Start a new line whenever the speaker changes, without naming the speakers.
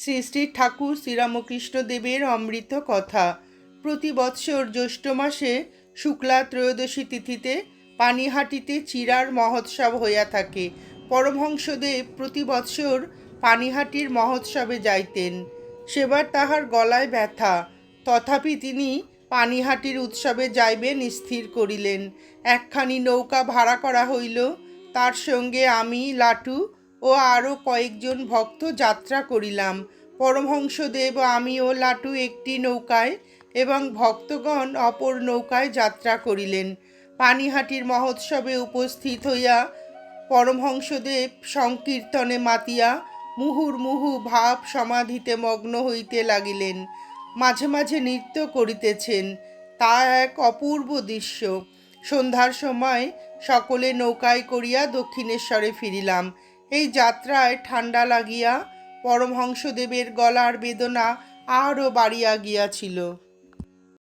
শ্রী শ্রী ঠাকুর শ্রীরামকৃষ্ণ দেবের অমৃত কথা। প্রতি বৎসর জ্যৈষ্ঠ মাসে শুক্লা ত্রয়োদশী তিথিতে পানিহাটিতে চিরার মহোৎসব হইয়া থাকে। পরমহংসদেব প্রতি বৎসর পানিহাটির মহোৎসবে যাইতেন। সেবার তাহার গলায় ব্যথা। তথাপি তিনি পানিহাটির উৎসবে যাইবেন স্থির করিলেন। একখানি নৌকা ভাড়া করা হইল। তার সঙ্গে আমি, লাটু ও আরও কয়েকজন ভক্ত যাত্রা করিলাম। পরমহংসদেব, আমি ও লাটু একটি নৌকায় এবং ভক্তগণ অপর নৌকায় যাত্রা করিলেন। পানিহাটির মহোৎসবে উপস্থিত হইয়া পরমহংসদেব সংকীর্তনে মাতিয়া মুহুর্মুহু ভাব সমাধিতে মগ্ন হইতে লাগিলেন। মাঝে মাঝে নৃত্য করিতেছেন। তা এক অপূর্ব দৃশ্য। সন্ধ্যার সময় সকলে নৌকায় করিয়া দক্ষিণেশ্বরে ফিরিলাম। এই যাত্রায় ঠান্ডা লাগিয়া পরমহংসদেবের গলার বেদনা আরও বাড়িয়া গিয়াছিল।